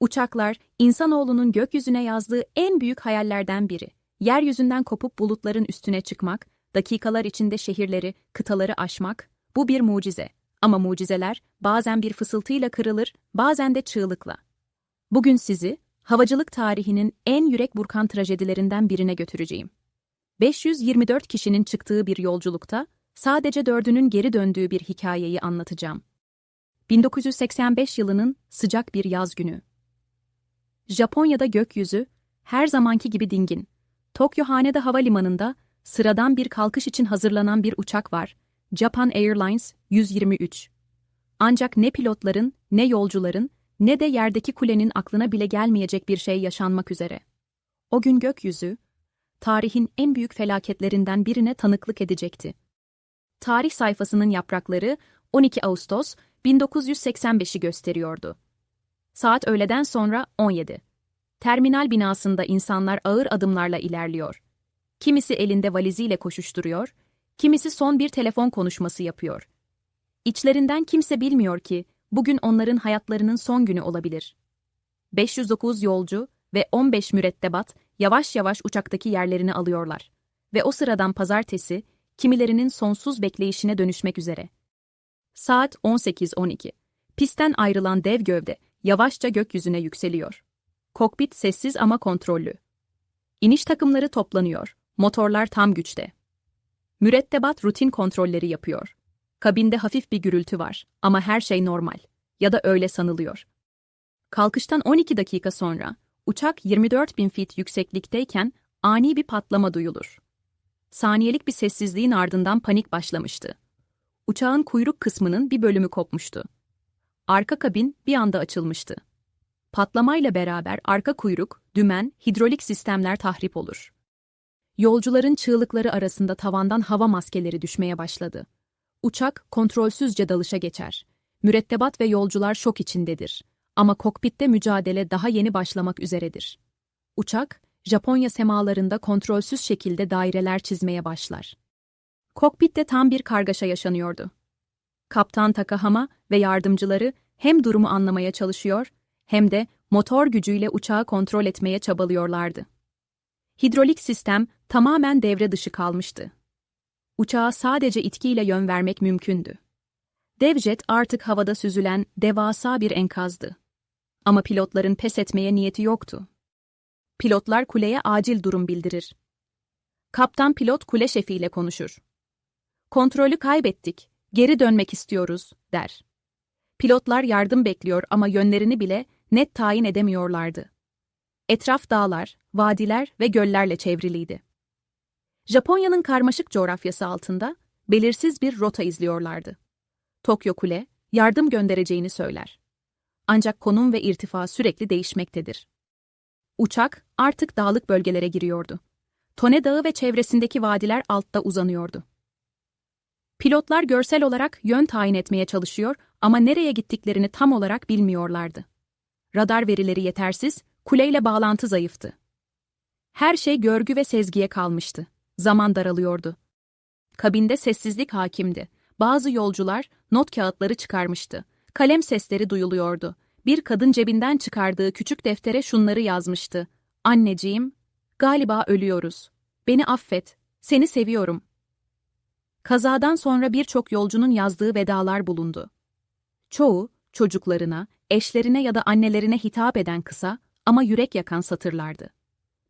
Uçaklar, insanoğlunun gökyüzüne yazdığı en büyük hayallerden biri. Yeryüzünden kopup bulutların üstüne çıkmak, dakikalar içinde şehirleri, kıtaları aşmak, bu bir mucize. Ama mucizeler bazen bir fısıltıyla kırılır, bazen de çığlıkla. Bugün sizi, havacılık tarihinin en yürek burkan trajedilerinden birine götüreceğim. 524 kişinin çıktığı bir yolculukta, sadece dördünün geri döndüğü bir hikayeyi anlatacağım. 1985 yılının sıcak bir yaz günü. Japonya'da gökyüzü her zamanki gibi dingin. Tokyo Haneda Havalimanı'nda sıradan bir kalkış için hazırlanan bir uçak var. Japan Airlines 123. Ancak ne pilotların, ne yolcuların, ne de yerdeki kulenin aklına bile gelmeyecek bir şey yaşanmak üzere. O gün gökyüzü, tarihin en büyük felaketlerinden birine tanıklık edecekti. Tarih sayfasının yaprakları 12 Ağustos 1985'i gösteriyordu. Saat öğleden sonra 17. Terminal binasında insanlar ağır adımlarla ilerliyor. Kimisi elinde valiziyle koşuşturuyor, kimisi son bir telefon konuşması yapıyor. İçlerinden kimse bilmiyor ki bugün onların hayatlarının son günü olabilir. 509 yolcu ve 15 mürettebat yavaş yavaş uçaktaki yerlerini alıyorlar. Ve o sıradan pazartesi, kimilerinin sonsuz bekleyişine dönüşmek üzere. Saat 18.12. Pistten ayrılan dev gövde yavaşça gökyüzüne yükseliyor. Kokpit sessiz ama kontrollü. İniş takımları toplanıyor. Motorlar tam güçte. Mürettebat rutin kontrolleri yapıyor. Kabinde hafif bir gürültü var ama her şey normal. Ya da öyle sanılıyor. Kalkıştan 12 dakika sonra uçak 24 bin fit yükseklikteyken ani bir patlama duyulur. Saniyelik bir sessizliğin ardından panik başlamıştı. Uçağın kuyruk kısmının bir bölümü kopmuştu. Arka kabin bir anda açılmıştı. Patlamayla beraber arka kuyruk, dümen, hidrolik sistemler tahrip olur. Yolcuların çığlıkları arasında tavandan hava maskeleri düşmeye başladı. Uçak kontrolsüzce dalışa geçer. Mürettebat ve yolcular şok içindedir. Ama kokpitte mücadele daha yeni başlamak üzeredir. Uçak, Japonya semalarında kontrolsüz şekilde daireler çizmeye başlar. Kokpitte tam bir kargaşa yaşanıyordu. Kaptan Takahama ve yardımcıları hem durumu anlamaya çalışıyor hem de motor gücüyle uçağı kontrol etmeye çabalıyorlardı. Hidrolik sistem tamamen devre dışı kalmıştı. Uçağa sadece itkiyle yön vermek mümkündü. Devjet artık havada süzülen devasa bir enkazdı. Ama pilotların pes etmeye niyeti yoktu. Pilotlar kuleye acil durum bildirir. Kaptan pilot kule şefiyle konuşur. Kontrolü kaybettik, geri dönmek istiyoruz, der. Pilotlar yardım bekliyor ama yönlerini bile net tayin edemiyorlardı. Etraf dağlar, vadiler ve göllerle çevriliydi. Japonya'nın karmaşık coğrafyası altında belirsiz bir rota izliyorlardı. Tokyo Kule, yardım göndereceğini söyler. Ancak konum ve irtifa sürekli değişmektedir. Uçak artık dağlık bölgelere giriyordu. Tone Dağı ve çevresindeki vadiler altta uzanıyordu. Pilotlar görsel olarak yön tayin etmeye çalışıyor ama nereye gittiklerini tam olarak bilmiyorlardı. Radar verileri yetersiz, kuleyle bağlantı zayıftı. Her şey görgü ve sezgiye kalmıştı. Zaman daralıyordu. Kabinde sessizlik hakimdi. Bazı yolcular not kağıtları çıkarmıştı. Kalem sesleri duyuluyordu. Bir kadın cebinden çıkardığı küçük deftere şunları yazmıştı. Anneciğim, galiba ölüyoruz. Beni affet, seni seviyorum. Kazadan sonra birçok yolcunun yazdığı vedalar bulundu. Çoğu, çocuklarına, eşlerine ya da annelerine hitap eden kısa ama yürek yakan satırlardı.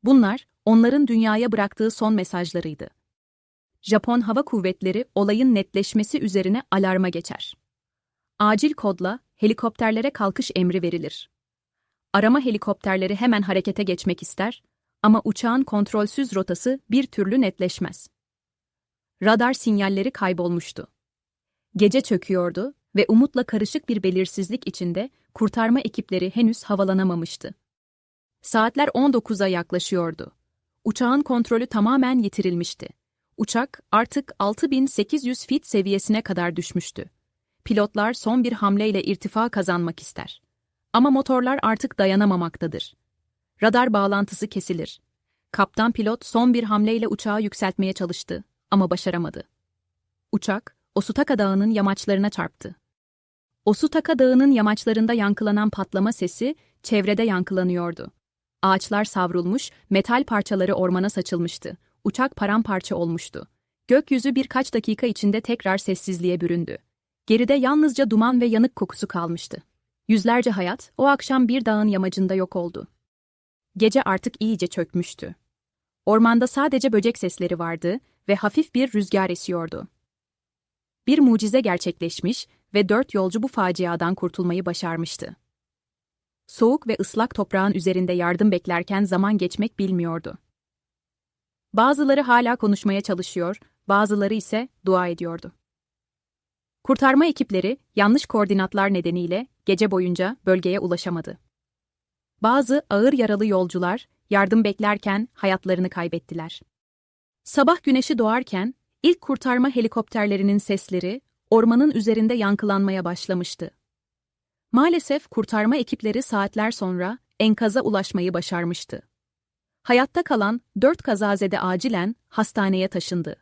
Bunlar, onların dünyaya bıraktığı son mesajlarıydı. Japon Hava Kuvvetleri olayın netleşmesi üzerine alarma geçer. Acil kodla helikopterlere kalkış emri verilir. Arama helikopterleri hemen harekete geçmek ister ama uçağın kontrolsüz rotası bir türlü netleşmez. Radar sinyalleri kaybolmuştu. Gece çöküyordu ve umutla karışık bir belirsizlik içinde kurtarma ekipleri henüz havalanamamıştı. Saatler 19'a yaklaşıyordu. Uçağın kontrolü tamamen yitirilmişti. Uçak artık 6800 fit seviyesine kadar düşmüştü. Pilotlar son bir hamleyle irtifa kazanmak ister. Ama motorlar artık dayanamamaktadır. Radar bağlantısı kesilir. Kaptan pilot son bir hamleyle uçağı yükseltmeye çalıştı ama başaramadı. Uçak, Osutaka Dağı'nın yamaçlarına çarptı. Osutaka Dağı'nın yamaçlarında yankılanan patlama sesi çevrede yankılanıyordu. Ağaçlar savrulmuş, metal parçaları ormana saçılmıştı. Uçak paramparça olmuştu. Gökyüzü birkaç dakika içinde tekrar sessizliğe büründü. Geride yalnızca duman ve yanık kokusu kalmıştı. Yüzlerce hayat o akşam bir dağın yamacında yok oldu. Gece artık iyice çökmüştü. Ormanda sadece böcek sesleri vardı ve hafif bir rüzgar esiyordu. Bir mucize gerçekleşmiş ve dört yolcu bu faciadan kurtulmayı başarmıştı. Soğuk ve ıslak toprağın üzerinde yardım beklerken zaman geçmek bilmiyordu. Bazıları hala konuşmaya çalışıyor, bazıları ise dua ediyordu. Kurtarma ekipleri yanlış koordinatlar nedeniyle gece boyunca bölgeye ulaşamadı. Bazı ağır yaralı yolcular yardım beklerken hayatlarını kaybettiler. Sabah güneşi doğarken ilk kurtarma helikopterlerinin sesleri ormanın üzerinde yankılanmaya başlamıştı. Maalesef kurtarma ekipleri saatler sonra enkaza ulaşmayı başarmıştı. Hayatta kalan dört kazazede acilen hastaneye taşındı.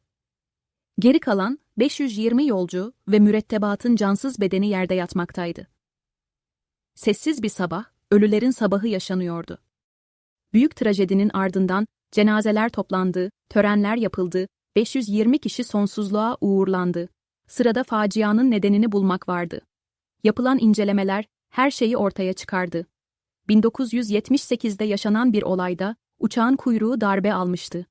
Geri kalan 520 yolcu ve mürettebatın cansız bedeni yerde yatmaktaydı. Sessiz bir sabah, ölülerin sabahı yaşanıyordu. Büyük trajedinin ardından cenazeler toplandı, törenler yapıldı, 520 kişi sonsuzluğa uğurlandı. Sırada facianın nedenini bulmak vardı. Yapılan incelemeler her şeyi ortaya çıkardı. 1978'de yaşanan bir olayda uçağın kuyruğu darbe almıştı.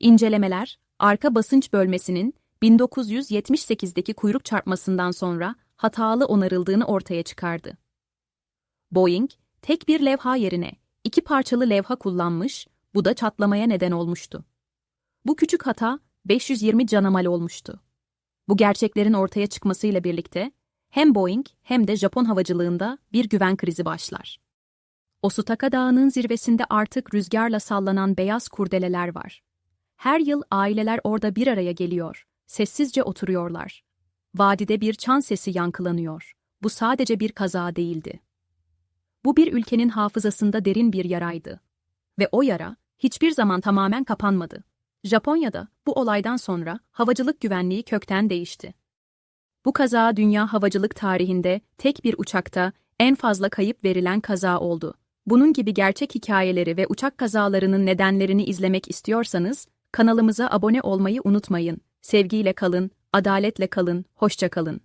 İncelemeler, arka basınç bölmesinin 1978'deki kuyruk çarpmasından sonra hatalı onarıldığını ortaya çıkardı. Boeing, tek bir levha yerine iki parçalı levha kullanmış, bu da çatlamaya neden olmuştu. Bu küçük hata 520 canamal olmuştu. Bu gerçeklerin ortaya çıkmasıyla birlikte hem Boeing hem de Japon havacılığında bir güven krizi başlar. Osutaka Dağı'nın zirvesinde artık rüzgarla sallanan beyaz kurdeleler var. Her yıl aileler orada bir araya geliyor, sessizce oturuyorlar. Vadide bir çan sesi yankılanıyor. Bu sadece bir kaza değildi. Bu bir ülkenin hafızasında derin bir yaraydı. Ve o yara hiçbir zaman tamamen kapanmadı. Japonya'da bu olaydan sonra havacılık güvenliği kökten değişti. Bu kaza dünya havacılık tarihinde tek bir uçakta en fazla kayıp verilen kaza oldu. Bunun gibi gerçek hikayeleri ve uçak kazalarının nedenlerini izlemek istiyorsanız kanalımıza abone olmayı unutmayın. Sevgiyle kalın, adaletle kalın, hoşça kalın.